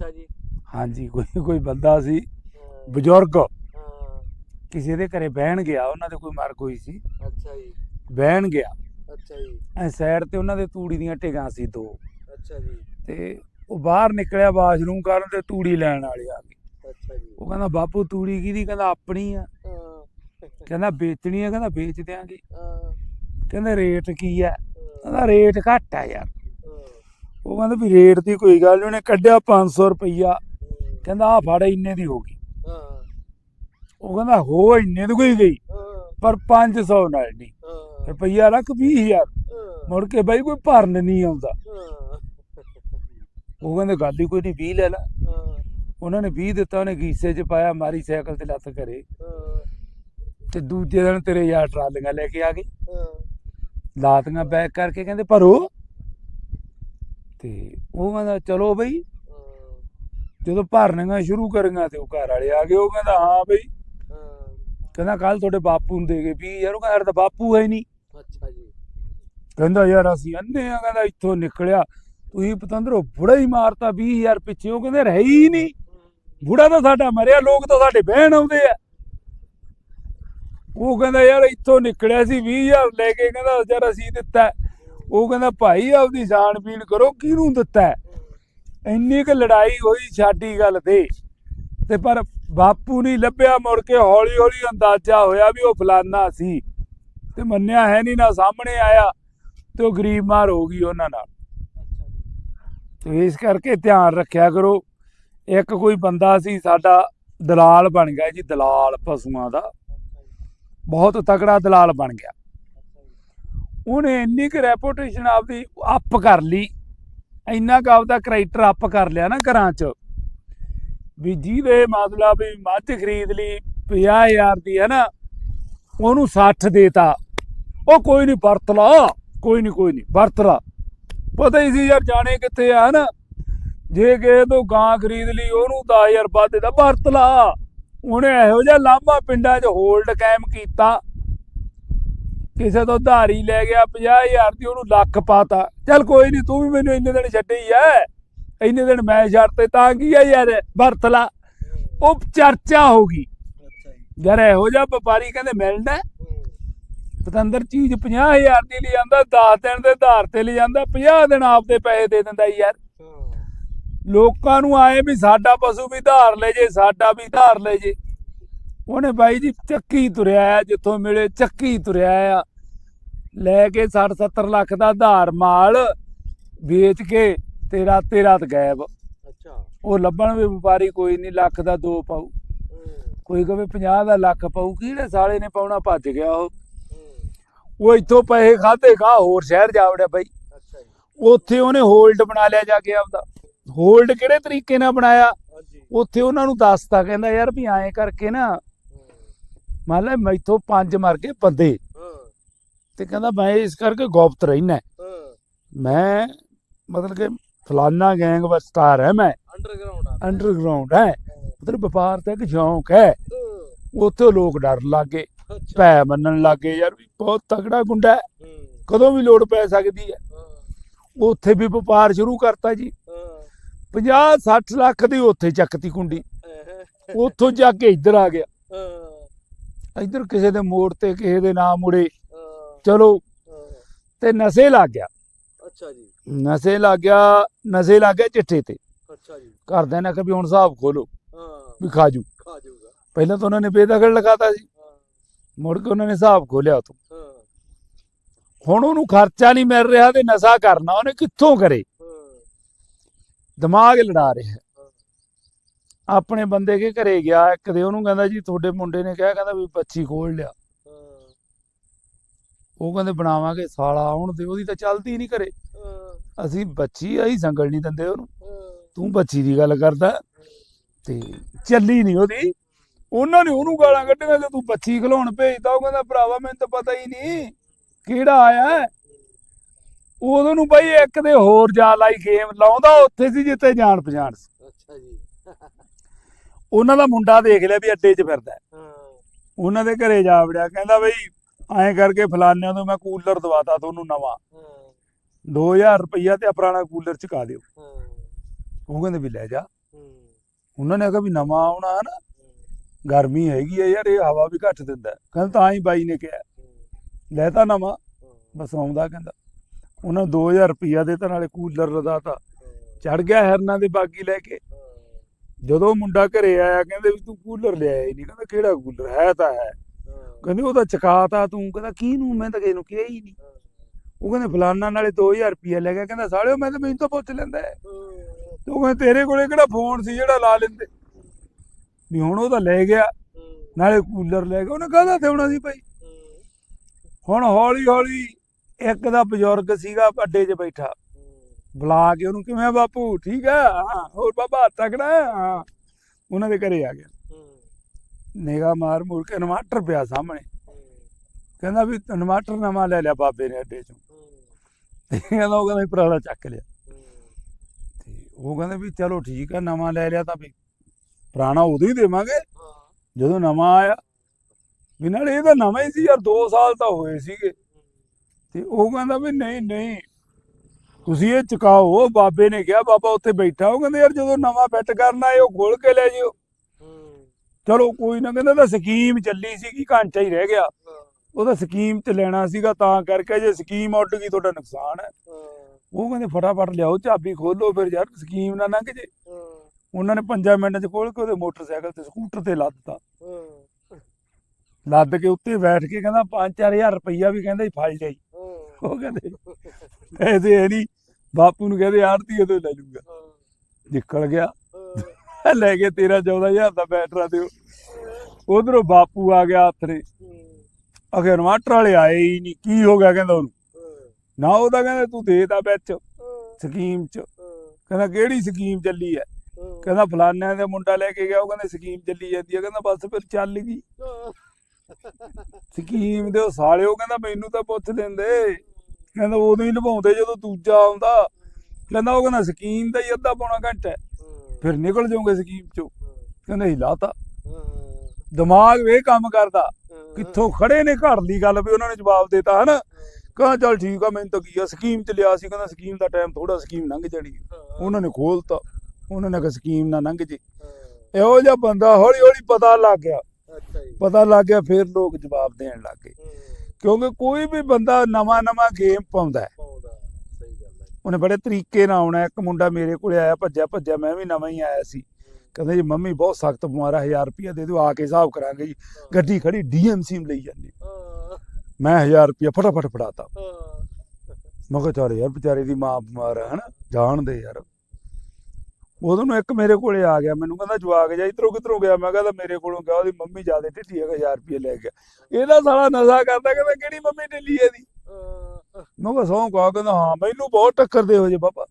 ਅੱਛਾ ਜੀ। ਹਾਂਜੀ ਕੋਈ ਕੋਈ ਬੰਦਾ ਸੀ ਬਜ਼ੁਰਗ। ਕਿਸੇ ਦੇ ਘਰੇ ਬਹਿਣ ਗਿਆ ਉਹਨਾਂ ਦੇ ਕੋਈ ਮਰ ਕੋਈ ਸੀ। ਅੱਛਾ ਜੀ। ਬਹਿਣ ਗਿਆ। ਅੱਛਾ ਜੀ। ਐ ਸਾਈਡ ਤੇ ਉਹਨਾਂ ਦੇ ਤੂੜੀ ਦੀਆਂ ਢਿਗਾਂ ਸੀ ਦੋ। ਅੱਛਾ ਜੀ। ਤੇ ਉਹ ਬਾਹਰ ਨਿਕਲਿਆ ਵਾਸ਼ਰੂਮ ਕਰਨ ਤੇ ਤੂੜੀ ਲੈਣ ਵਾਲੇ ਆ ਗਏ। ਅੱਛਾ ਜੀ। ਉਹ ਕਹਿੰਦਾ ਬਾਪੂ ਤੂੜੀ ਕਿਹਦੀ? ਕਹਿੰਦਾ ਆਪਣੀ ਆ। ਕਹਿੰਦਾ ਵੇਚਣੀ ਆ? ਕਹਿੰਦਾ ਵੇਚ ਦਿਆਂਗੇ। ਕਹਿੰਦਾ ਰੇਟ ਕੀ ਆ? ਕਹਿੰਦਾ ਰੇਟ ਘੱਟ ਆ ਯਾਰ। ਉਹ ਕਹਿੰਦਾ ਵੀ ਰੇਟ ਦੀ ਕੋਈ ਗੱਲ ਨਹੀਂ ਉਹਨੇ ਕੱਢਿਆ 500 ਰੁਪਈਆ। ਕਹਿੰਦਾ ਆ ਫੜ ਇੰਨੇ ਦੀ ਹੋ ਗਈ। ਹਾਂ, ਉਹ ਕਹਿੰਦਾ ਹੋ ਇੰਨੇ ਦੀ ਕੋਈ ਗਈ। ਪਰ 500 ਨਾਲ ਨਹੀਂ ਰੁਪਈਆ ਰੱਖ 20000 ਹਾਂ, ਮੁੜ ਕੇ ਬਾਈ ਕੋਈ ਭਰਨ ਨਹੀਂ ਆਉਂਦਾ। ਉਹ ਕਹਿੰਦੇ ਗੱਲ ਹੀ ਕੋਈ ਨਹੀਂ 20 ਲੈ ਲੈ। ਉਹਨਾਂ ਨੇ 20 ਦਿੱਤਾ ਉਹਨੇ ਗੀਸੇ 'ਚ ਪਾਇਆ ਮਾਰੀ ਸਾਈਕਲ ਤੇ ਲੱਤ ਕਰੇ ਤੇ ਦੂਜੇ ਦਿਨ ਤੇਰੇ ਯਾਰ ਟਰਾਲੀਆਂ ਲੈ ਕੇ ਆ ਗਏ। ਲਾਤੀਆਂ ਬੈਕ ਕਰਕੇ ਕਹਿੰਦੇ ਭਰੋ ਤੇ ਉਹ ਕਹਿੰਦਾ ਚਲੋ ਬਈ ਜਦੋਂ ਭਰਨੀਆਂ ਸ਼ੁਰੂ ਕਰੀਆਂ ਤੇ ਉਹ ਘਰ ਵਾਲੇ ਆ ਗਏ ਉਹ ਕਹਿੰਦਾ ਹਾਂ ਬਈ। ਕਹਿੰਦਾ ਕੱਲ ਤੁਹਾਡੇ ਬਾਪੂ ਨੂੰ ਦੇ ਗਏ ਵੀ ਯਾਰ ਉਹ ਕਹਿੰਦਾ ਤਾਂ ਬਾਪੂ ਹੈ ਨਹੀਂ ਅੱਛਾ ਜੀ। ਕਹਿੰਦਾ ਯਾਰ ਅਸੀਂ ਅੰਨੇ ਆ ਕਹਿੰਦਾ ਇੱਥੋਂ ਨਿਕਲਿਆ ਤੁਸੀਂ ਪਤੰਦਰੋ ਬੁੜਾ ਹੀ ਮਾਰਤਾ 20000 ਪਿੱਛੇ। ਉਹ ਕਹਿੰਦੇ ਰਹੀ ਹੀ ਨਹੀਂ ਬੁੜਾ ਤਾਂ ਸਾਡਾ ਮਰਿਆ ਲੋਕ ਤਾਂ ਸਾਡੇ ਬਹਿਣ ਆਉਂਦੇ ਆ। ਉਹ ਕਹਿੰਦਾ ਯਾਰ ਇੱਥੋਂ ਨਿਕਲਿਆ ਸੀ 20000 ਲੈ ਕੇ। ਕਹਿੰਦਾ ਯਾਰ ਅਸੀਂ ਦਿੱਤਾ। ਉਹ ਕਹਿੰਦਾ, ਭਾਈ, ਆਪਦੀ ਜਾਣ ਪੀਣ ਕਰੋ, ਕਿਹਨੂੰ ਦਿੱਤਾ ਇੰਨੀ ਕੁ ਲੜਾਈ ਹੋਈ ਸਾਡੀ ਗੱਲ ਤੇ। ਤੇ ਪਰ ਬਾਪੂ ਨਹੀਂ ਲੱਭਿਆ, ਮੁੜ ਕੇ ਹੌਲੀ ਹੌਲੀ ਅੰਦਾਜ਼ਾ ਹੋਇਆ ਵੀ ਉਹ ਫਲਾਨਾ ਸੀ। ਤੇ ਮੰਨਿਆ ਹੈ ਨਹੀਂ ਨਾ ਸਾਹਮਣੇ ਆਇਆ, ਤੇ ਉਹ ਗਰੀਬ ਮਾਰ ਹੋ ਗਈ ਉਹਨਾਂ ਨਾਲ। ਤੇ ਇਸ ਕਰਕੇ ਧਿਆਨ ਰੱਖਿਆ ਕਰੋ, ਇੱਕ ਕੋਈ ਬੰਦਾ ਸੀ, ਸਾਡਾ ਦਲਾਲ ਬਣ ਗਿਆ ਜੀ, ਦਲਾਲ ਪਸ਼ੂਆਂ ਦਾ। ਬਹੁਤ ਤਕੜਾ ਦਲਾਲ ਬਣ ਗਿਆ। ਉਹਨੇ ਇੰਨੀ ਕੁ ਰੈਪੂਟੇਸ਼ਨ ਆਪਦੀ ਅਪ ਕਰ ਲਈ। ਇੰਨਾ ਕੁ ਆਪਦਾ ਕਰੈਕਟਰ ਅਪ ਕਰ ਲਿਆ ਨਾ ਘਰਾਂ 'ਚ। ਵੀ ਜਿਹਦੇ ਮਤਲਬ ਵੀ ਮੱਝ ਖਰੀਦ ਲਈ 50000 ਦੀ ਹੈ ਨਾ, ਉਹਨੂੰ 60 ਦੇਤਾ। ਉਹ ਕੋਈ ਨਹੀਂ ਵਰਤ ਲਾ, ਕੋਈ ਨਹੀਂ ਕੋਈ ਨਹੀਂ ਵਰਤ ਲਾ। ਪਤਾ ਹੀ ਸੀ ਯਾਰ ਜਾਣੇ ਕਿੱਥੇ ਆ ਨਾ? ਜੇ ਕਿਸੇ ਤੋਂ ਗਾਂ ਖਰੀਦ ਲਈ, ਉਹਨੂੰ 10000 ਵੱਧ ਦੇਦਾ ਵਰਤ ਲਾ। ਉਹਨੇ ਇਹੋ ਜਿਹਾ ਲਾਂਭਾ ਪਿੰਡਾਂ 'ਚ ਹੋਲਡ ਕਾਇਮ ਕੀਤਾ। ਕਿਸੇ ਤੋਂ ਧਾਰੀ ਲੈ ਗਿਆ 50000 ਦੀ ਉਹਨੂੰ ਲੱਖ ਪਾਤਾ। ਚੱਲ ਕੋਈ ਨਹੀਂ ਤੂੰ ਵੀ ਮੈਨੂੰ ਇੰਨੇ ਦਿਨ ਛੱਡੇ ਹੀ ਐ। ਇੰਨੇ ਦਿਨ ਮੈਂ ਛੱਡਤੇ ਤਾਂ ਕੀ ਆ ਯਾਰ ਵਰਤ ਲਾ ਉਹ ਚਰਚਾ ਹੋ ਗਈ। ਯਾਰ ਇਹੋ ਜਿਹਾ ਵਪਾਰੀ ਕਹਿੰਦੇ। ਹੂੰ, ਪਤੰਦਰ ਚੀਜ਼ 50000 ਦੀ ਲੈ ਜਾਂਦਾ 10 ਦਿਨ ਦੇ ਆਧਾਰ ਤੇ ਲੈ ਜਾਂਦਾ 50 ਦਿਨ ਆਪਦੇ ਪੈਸੇ ਦੇ ਦਿੰਦਾ ਯਾਰ। ਲੋਕਾਂ ਨੂੰ ਆਏ ਵੀ ਸਾਡਾ ਪਸ਼ੂ ਵੀ ਧਾਰ ਲੈ ਜੇ ਸਾਡਾ ਵੀ ਧਾਰ ਲੈ ਜੇ। ਉਹਨੇ ਬਾਈ ਜੀ ਚੱਕੀ ਤੁਰਿਆ ਜਿੱਥੋਂ ਮਿਲੇ ਚੱਕੀ ਤੁਰਿਆ ਆ। ਲੈ ਕੇ 60 70 ਲੱਖ ਦਾ ਧਾਰ ਮਾਲ ਵੇਚ ਕੇ ਤੇ ਰਾਤੇ ਰਾਤ ਗਾਇਬ। ਅੱਛਾ। ਉਹ ਲੱਭਣ ਵੀ ਵਪਾਰੀ ਕੋਈ ਨਹੀਂ ਲੱਖ ਦਾ ਦੋ ਪਾਉ ਕੋਈ ਕਵੇ 50 ਦਾ ਲੱਖ ਪਾਉ ਕਿਹੜੇ ਸਾਲੇ ਨੇ ਪਾਉਣਾ ਭੱਜ ਗਿਆ ਉਹ। ਉਹ ਇੱਥੋਂ ਪੈਸੇ ਖਾਦੇ ਖਾ ਹੋਰ ਸ਼ਹਿਰ ਜਾ ਵੜਿਆ ਬਾਈ। ਉੱਥੇ ਉਹਨੇ ਹੋਲਡ ਬਣਾ ਲਿਆ ਜਾ ਕੇ ਆਪਦਾ। ਹੋਲਡ ਕਿਹੜੇ ਤਰੀਕੇ ਨਾਲ ਬਣਾਇਆ? ਉੱਥੇ ਉਹਨਾਂ ਨੂੰ ਦੱਸਤਾ ਕਹਿੰਦਾ ਯਾਰ ਵੀ ਐਂ ਕਰਕੇ ਨਾ ਮੰਨ ਲੈ ਮੈਥੋਂ ਪੰਜ ਮਰ ਗਏ ਬੰਦੇ। ਤੇ ਕਹਿੰਦਾ ਮੈਂ ਇਸ ਕਰਕੇ ਗੁਪਤ ਰਹਿਣਾ ਹਾਂ। ਮੈਂ ਮਤਲਬ ਕਿ ਫਲਾਨਾ ਗੈਂਗ ਸਟਾਰ ਹੈ ਮੈਂ। ਅੰਡਰਗਰਾਉਂਡ ਹੈ। ਮਤਲਬ ਵਪਾਰ ਤੇ ਇੱਕ ਸ਼ੌਂਕ ਹੈ। ਉੱਥੇ ਲੋਕ ਡਰ ਲੱਗੇ। ਭੈ ਮੰਨਣ ਲੱਗੇ ਯਾਰ ਵੀ ਬਹੁਤ ਤਗੜਾ ਗੁੰਡਾ ਹੈ। ਕਦੋਂ ਵੀ ਲੋੜ ਪੈ ਸਕਦੀ ਹੈ। ਉੱਥੇ ਵੀ ਵਪਾਰ ਸ਼ੁਰੂ ਕਰਤਾ ਜੀ। ਹਾਂ, 50 60 ਲੱਖ ਦੀ ਉੱਥੇ ਚੱਕਤੀ ਕੁੰਡੀ। ਉੱਥੋਂ ਜਾ ਕੇ ਇੱਧਰ ਆ ਗਿਆ। ਇੱਧਰ ਕਿਸੇ ਦੇ ਮੋੜ ਤੇ ਕਿਸੇ ਦੇ ਨਾ ਮੁੜੇ। ਚਲੋ। ਤੇ ਨਸ਼ੇ ਲੱਗ ਗਿਆ। ਅੱਛਾ ਜੀ। ਨਸ਼ੇ ਲੱਗ ਗਿਆ ਨਸ਼ੇ ਲੱਗ ਗਿਆ ਚਿੱਟੇ ਤੇ। ਅੱਛਾ ਜੀ। ਘਰਦਿਆਂ ਨੇ ਕਿ ਵੀ ਹੁਣ ਹਿਸਾਬ ਖੋਲੋ ਹਾਂ। ਵੀ ਖਾਜੂ। ਖਾ ਜਾਊਗਾ ਪਹਿਲਾਂ ਤਾਂ ਉਹਨਾਂ ਨੇ ਬੇਦਖਲ ਲਗਾਤਾ ਸੀ। ਮੁੜ ਕੇ ਉਹਨਾਂ ਨੇ ਹਿਸਾਬ ਖੋਲਿਆ ਉਤੋਂ ਹੁਣ ਉਹਨੂੰ ਖਰਚਾ ਨਹੀਂ ਮਿਲ ਰਿਹਾ ਤੇ ਨਸ਼ਾ ਕਰਨਾ ਉਹਨੇ ਕਿੱਥੋਂ ਕਰੇ? ਦਿਮਾਗ ਲੜਾ ਰਿਹਾ। ਆਪਣੇ ਬੰਦੇ ਕੇ ਘਰੇ ਗਿਆ ਇੱਕ ਦੇ ਉਹਨੂੰ ਕਹਿੰਦਾ ਜੀ ਤੁਹਾਡੇ ਮੁੰਡੇ ਨੇ ਕਿਹਾ ਕਹਿੰਦਾ ਵੀ ਬੱਚੀ ਖੋਲ ਲਿਆ। ਉਹ ਕਹਿੰਦੇ ਬਣਾਵਾਂਗੇ ਸਾਲਾ ਆਉਣ ਦੇ ਉਹਦੀ ਤਾਂ ਚੱਲਦੀ ਨਹੀਂ ਘਰੇ। ਅਸੀਂ ਬੱਚੀ ਆਈ ਸੰਗਲ ਨਹੀਂ ਦਿੰਦੇ ਉਹਨੂੰ। ਤੂੰ ਬੱਚੀ ਦੀ ਗੱਲ ਕਰਦਾ। ਤੇ ਚੱਲੀ ਨਹੀਂ ਉਹਦੀ। ਉਹਨਾਂ ਨੇ ਉਹਨੂੰ ਗਾਲਾਂ ਕੱਢੀਆਂ ਕਿ ਤੂੰ ਬੱਚੀ ਖਲਾਉਣ ਭੇਜਦਾ ਉਹ ਕਹਿੰਦਾ ਭਰਾਵਾ ਮੈਨੂੰ ਤਾਂ ਪਤਾ ਹੀ ਨਹੀਂ ਕਿਹੜਾ ਆਇਆ। ਉਦੋਂ ਨੂੰ ਬਈ ਇੱਕ ਦੇ ਹੋਰ ਜਾ ਲਾਈ ਗੇਮ ਲਾਉਂਦਾ ਉੱਥੇ ਸੀ ਜਿੱਥੇ ਜਾਣ ਪਛਾਣ ਸੀ। ਅੱਛਾ ਜੀ। ਉਹਨਾਂ ਦਾ ਮੁੰਡਾ ਦੇਖ ਲਿਆ ਵੀ ਅੱਡੇ 'ਚ ਫਿਰਦਾ। ਹਾਂ। ਉਹਨਾਂ ਦੇ ਘਰੇ ਜਾ ਵੜਿਆ। ਕਹਿੰਦਾ ਬਈ ਐਂ ਕਰਕੇ ਫਲਾਨਿਆਂ ਤੋਂ ਮੈਂ ਕੂਲਰ ਦਵਾਤਾ ਤੁਹਾਨੂੰ ਨਵਾਂ। ਹਾਂ 2000 ਰੁਪਈਆ ਤੇ ਆਹ ਪੁਰਾਣਾ ਕੂਲਰ ਚੁਕਾ ਦਿਓ। ਹਾਂ। ਉਹ ਕਹਿੰਦੇ ਵੀ ਲੈ ਜਾ। ਹੂੰ, ਉਹਨਾਂ ਨੇ ਕਿਹਾ ਵੀ ਨਵਾਂ ਆਉਣਾ ਹੈ। ਨਾ ਗਰਮੀ ਹੈਗੀ ਆ ਯਾਰ ਇਹ ਹਵਾ ਵੀ ਘੱਟ ਦਿੰਦਾ। ਕਹਿੰਦਾ ਤਾਂ ਹੀ ਬਾਈ ਨੇ ਕਿਹਾ। ਲੈ ਤਾਂ ਨਵਾਂ। ਬਸ ਆਉਂਦਾ ਕਹਿੰਦਾ। ਉਹਨਾਂ ਨੂੰ 2000 ਰੁਪਈਆ ਦੇ ਤਾਂ ਨਾਲੇ ਕੂਲਰ ਲਦਾਤਾ ਚੜ ਗਿਆ ਹਰਨਾਂ ਦੇ ਬਾਗੀ ਲੈ ਕੇ। ਜਦੋਂ ਮੁੰਡਾ ਘਰੇ ਆਇਆ ਕਹਿੰਦੇ ਵੀ ਤੂੰ ਕੂਲਰ ਲਿਆਇਆ ਹੀ ਨਹੀਂ। ਕਹਿੰਦਾ ਕਿਹੜਾ ਕੂਲਰ? ਹੈ ਤਾਂ ਹੈ। ਕਹਿੰਦੇ ਉਹਦਾ ਚਕਾਤਾ ਤੂੰ, ਕਹਿੰਦਾ ਕੀ ਕਿਹਨੂੰ? ਮੈਂ ਤਾਂ ਕਿਸੇ ਨੂੰ ਕਿਹਾ ਹੀ ਨਹੀਂ। ਉਹ ਕਹਿੰਦੇ ਫਲਾਨਾ ਨਾਲੇ 2000 ਰੁਪਈਆ ਲੈ ਗਿਆ। ਕਹਿੰਦਾ ਸਾਲਿਓ, ਮੈਂ ਤਾਂ ਮੈਨੂੰ ਤਾਂ ਪੁੱਛ ਲੈਂਦਾ ਹੈ। ਤੇ ਤੇਰੇ ਕੋਲੇ ਕਿਹੜਾ ਫੋਨ ਸੀ ਜਿਹੜਾ ਲਾ ਲੈਂਦੇ? ਵੀ ਹੁਣ ਉਹ ਤਾਂ ਲੈ ਗਿਆ। ਨਾਲੇ ਕੂਲਰ ਲੈ ਗਿਆ। ਉਹਨੇ ਕਾਹਦਾ ਦੇਉਣਾ ਸੀ ਭਾਈ? ਹੁਣ ਹੌਲੀ ਹੌਲੀ ਇੱਕ ਦਾ ਬਜ਼ੁਰਗ ਸੀਗਾ, ਅੱਡੇ 'ਚ ਬੈਠਾ। ਬੁਲਾ ਕੇ ਉਹਨੂੰ ਕਿਵੇਂ ਬਾਪੂ? ਠੀਕ ਆ? ਹੋਰ ਬਾਬਾ ਤਕੜਾ ਹੈ? ਹਾਂ। ਉਹਨਾਂ ਦੇ ਘਰੇ ਆ ਗਿਆ। ਨਿਗਾਹ ਮਾਰ ਮੁੜ ਕੇ ਇਨਵਰਟਰ ਪਿਆ ਸਾਹਮਣੇ। ਕਹਿੰਦਾ ਵੀ ਇਨਵਰਟਰ ਨਵਾਂ ਲੈ ਲਿਆ ਬਾਬੇ ਨੇ ਅੱਡੇ 'ਚੋਂ। ਤੇ ਕਹਿੰਦਾ ਉਹ ਕਹਿੰਦਾ ਪੁਰਾਣਾ ਚੱਕ ਲਿਆ। ਤੇ ਉਹ ਕਹਿੰਦੇ ਵੀ ਚਲੋ ਠੀਕ ਆ, ਨਵਾਂ ਲੈ ਲਿਆ ਤਾਂ ਵੀ ਪੁਰਾਣਾ ਉਦੋਂ ਹੀ ਦੇਵਾਂਗੇ। ਜਦੋਂ ਨਵਾਂ ਆਇਆ, ਵੀ ਨਾਲੇ ਇਹ ਤਾਂ ਨਵਾਂ ਹੀ ਸੀ ਯਾਰ 2 ਸਾਲ ਤਾਂ ਹੋਏ ਸੀਗੇ। ਤੇ ਉਹ ਕਹਿੰਦਾ ਵੀ ਨਹੀਂ ਨਹੀਂ। ਤੁਸੀਂ ਇਹ ਚੁਕਾਓ। ਬਾਬੇ ਨੇ ਕਿਹਾ, ਬਾਬਾ ਉੱਥੇ ਬੈਠਾ। ਉਹ ਕਹਿੰਦੇ ਯਾਰ ਜਦੋਂ ਨਵਾਂ ਫਿੱਟ ਕਰਨਾ ਆਏ, ਉਹ ਖੋਲ ਕੇ ਲੈ ਜਿਓ। ਚਲੋ ਕੋਈ ਨਾ, ਕਹਿੰਦਾ ਤਾਂ ਸਕੀਮ ਚੱਲੀ ਸੀਗੀ, ਘੰਟਾ ਹੀ ਰਹਿ ਗਿਆ। ਉਹਦਾ ਸਕੀਮ ਤੇ ਲੈਣਾ ਸੀਗਾ, ਤਾਂ ਕਰਕੇ ਜੇ ਸਕੀਮ ਉੱਡ ਗਈ, ਤੁਹਾਡਾ ਨੁਕਸਾਨ ਹੈ। ਉਹ ਕਹਿੰਦੇ ਫਟਾਫਟ ਲਿਆਓ, ਚਾਬੀ ਖੋਲੋ ਫਿਰ ਯਾਰ ਸਕੀਮ ਨਾ ਲੰਘ ਜੇ। ਉਹਨਾਂ ਨੇ 5 ਮਿੰਟਾਂ ਚ ਖੋਲ ਕੇ ਉਹਦੇ ਮੋਟਰਸਾਈਕਲ ਤੇ ਸਕੂਟਰ ਤੇ ਲੱਦਤਾ ਲੱਦ ਕੇ ਉੱਤੇ ਬੈਠ ਕੇ ਕਹਿੰਦਾ 5-4000 ਰੁਪਈਆ ਵੀ ਕਹਿੰਦਾ ਹੀ ਫੜ ਜਾਈ ਉਹ ਕਹਿੰਦੇ, ਪੈਸੇ ਹੈ ਨਹੀਂ, ਬਾਪੂ ਨੂੰ ਕਹਿੰਦੇ ਆੜਤੀ ਤੋਂ ਲੈ ਲੂਗਾ ਨਿਕਲ ਗਿਆ। ਲੈ ਕੇ 13-14000 ਦਾ ਬੈਟਰਾ ਦਿਓ। ਉਧਰੋਂ ਬਾਪੂ ਆ ਗਿਆ ਨੇ। ਅਗੇ ਇਨਵਰਟਰ ਵਾਲੇ ਆਏ ਹੀ ਨਹੀਂ ਕੀ ਹੋ ਗਿਆ? ਕਹਿੰਦਾ ਉਹਨੂੰ। ਨਾ ਉਹਦਾ ਕਹਿੰਦਾ ਤੂੰ ਦੇ ਤਾ ਵਿੱਚ ਸਕੀਮ ਚ। ਕਹਿੰਦਾ ਕਿਹੜੀ ਸਕੀਮ ਚੱਲੀ ਹੈ। ਕਹਿੰਦਾ ਫਲਾਨਿਆਂ ਦੇ ਮੁੰਡਾ ਲੈ ਕੇ ਗਿਆ। ਉਹ ਕਹਿੰਦੇ ਸਕੀਮ ਚੱਲੀ ਜਾਂਦੀ ਹੈ ਕਹਿੰਦਾ ਬਸ ਫਿਰ ਚੱਲ ਗਈ। ਸਕੀਮ ਦੇ ਉਹ ਸਾਲਿਓ ਕਹਿੰਦਾ ਮੈਨੂੰ ਤਾਂ ਪੁੱਛ ਲੈਂਦੇ। ਕਹਿੰਦਾ ਉਦੋਂ ਹੀ ਨਿਭਾਉਂਦੇ ਜਦੋਂ ਦੂਜਾ ਆਉਂਦਾ। ਕਹਿੰਦਾ ਉਹ ਕਹਿੰਦਾ ਸਕੀਮ ਦਾ ਹੀ ਅੱਧਾ ਪੌਣਾ ਘੰਟਾ ਫਿਰ ਨਿਕਲ ਜਾਓਗੇ ਸਕੀਮ ਚੋਂ। ਕਹਿੰਦਾ ਹੀ ਲਾਤਾ। ਦਿਮਾਗ ਵੇ ਕੰਮ ਕਰਦਾ। ਕਿੱਥੋਂ ਖੜੇ ਨੇ ਘੜ ਦੀ ਗੱਲ ਵੀ ਉਹਨਾਂ ਨੇ ਜਵਾਬ ਦਿੱਤਾ ਹਨਾ? ਕਹਿੰਦਾ ਚੱਲ ਠੀਕ ਆ ਮੈਨੂੰ ਤਾਂ ਕੀ ਆ ਸਕੀਮ ਚ ਲਿਆ ਸੀ ਕਹਿੰਦਾ ਸਕੀਮ ਦਾ ਟਾਈਮ ਥੋੜਾ ਸਕੀਮ ਲੰਘ ਜਾਣੀ। ਉਹਨਾਂ ਨੇ ਖੋਲਤਾ। ਉਹਨਾਂ ਨੇ ਕਿ ਸਕੀਮ ਨਾ ਲੰਘ ਜੇ। ਇਹੋ ਜਿਹਾ ਬੰਦਾ ਹੌਲੀ ਹੌਲੀ ਪਤਾ ਲੱਗ ਗਿਆ। ਪਤਾ ਲੱਗ ਗਿਆ ਫਿਰ ਲੋਕ ਜਵਾਬ ਦੇਣ ਲੱਗ ਗਏ। ਕਿਉਂਕਿ ਕੋਈ ਵੀ ਬੰਦਾ ਨਵਾਂ ਨਵਾਂ ਗੇਮ ਪਾਉਂਦਾ ਹੈ। ਉਹਨੇ ਬੜੇ ਤਰੀਕੇ ਨਾਲ ਆਉਣਾ ਇੱਕ ਮੁੰਡਾ ਮੇਰੇ ਕੋਲੇ ਆਇਆ ਭੱਜਿਆ ਭੱਜਿਆ ਮੈਂ ਵੀ ਨਵਾਂ ਹੀ ਆਇਆ ਸੀ। ਕਹਿੰਦਾ ਜੀ ਮੰਮੀ ਬਹੁਤ ਸਖਤ ਬਿਮਾਰ ਆ 1000 ਰੁਪਇਆ ਦੇ ਦਿਓ ਆ ਕੇ ਹਿਸਾਬ ਕਰਾਂਗੇ ਜੀ। ਗੱਡੀ ਖੜੀ ਡੀਐਮਸੀ ਨੂੰ ਲਈ ਜਾਂਦੇ। ਮੈਂ 1000 ਰੁਪਇਆ ਫਟਾਫਟ ਫੜਾਤਾ। ਮੈਂ ਕਿਹਾ ਚੱਲ ਯਾਰ ਵਿਚਾਰੇ ਦੀ ਮਾਂ ਬਿਮਾਰ ਹੈ ਹਨਾ ਜਾਣ ਦੇ ਯਾਰ। ਉਦੋਂ ਨੂੰ ਇੱਕ ਮੇਰੇ ਕੋਲੇ ਆ ਗਿਆ ਮੈਨੂੰ ਕਹਿੰਦਾ ਜਵਾਕ ਜਾ ਇਧਰੋਂ ਕਿਧਰੋਂ ਗਿਆ? ਮੈਂ ਕਹਿੰਦਾ ਮੇਰੇ ਕੋਲੋਂ ਗਿਆ ਉਹਦੀ ਮੰਮੀ ਜਿਆਦੇ ਢਿੱਡੀ ਹੈਗਾ 1000 ਰੁਪਏ ਲੈ ਗਿਆ। ਇਹਦਾ ਸਾਲਾ ਨਸ਼ਾ ਕਰਦਾ ਕਹਿੰਦਾ ਕਿਹੜੀ ਮੰਮੀ ਢਿੱਲੀ ਹੈ। ਦੀ ਮੈਂ ਕਿਹਾ ਸੌਂ ਕਹਾ ਕਹਿੰਦਾ ਹਾਂ ਮੈਨੂੰ ਬਹੁਤ ਟੱਕਰ ਦੇ ਹੋ ਜੇ ਬਾਬਾ